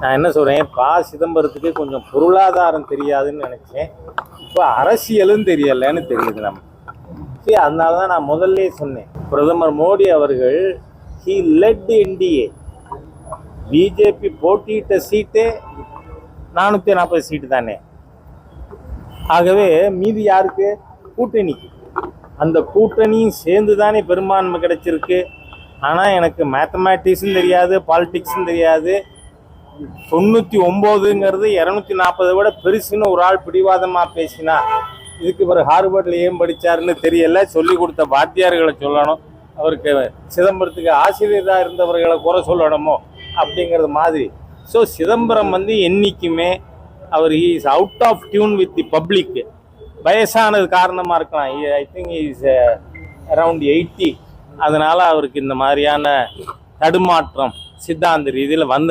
நான் என்ன சொல்கிறேன் பா சிதம்பரத்துக்கு கொஞ்சம் பொருளாதாரம் தெரியாதுன்னு நினச்சேன். இப்போ அரசியலும் தெரியலைன்னு தெரியுது நம்ம சரி அதனால தான் நான் முதல்ல சொன்னேன். பிரதமர் மோடி அவர்கள் ஹி லெட் என்டிஏ பிஜேபி போட்டியிட்ட சீட்டே நானூற்றி நாற்பது சீட்டு தானே. ஆகவே மீதி யாருக்கு? கூட்டணிக்கு. அந்த கூட்டணியும் சேர்ந்து தானே பெரும்பான்மை கிடைச்சிருக்கு. ஆனால் எனக்கு மேத்தமேட்டிக்ஸும் தெரியாது பாலிட்டிக்ஸும் தெரியாது. தொண்ணூற்றி ஒம்போதுங்கிறது இரநூத்தி நாற்பதை விட பெருசுன்னு ஒரு ஆள் பிடிவாதமாக பேசினா இதுக்கு பிறகு ஹார்வர்டில் ஏன் படித்தாருன்னு தெரியல. சொல்லி கொடுத்த வாத்தியார்களை சொல்லணும். அவருக்கு சிதம்பரத்துக்கு ஆசிரியராக இருந்தவர்களை குறை சொல்லணுமோ அப்படிங்கிறது மாதிரி. ஸோ சிதம்பரம் வந்து என்றைக்குமே அவர் is out of tune with the public வயசானது காரணமாக இருக்கலாம். I think is around eighty அதனால் அவருக்கு இந்த மாதிரியான தடுமாற்றம் சித்தாந்த ரீதியில் வந்து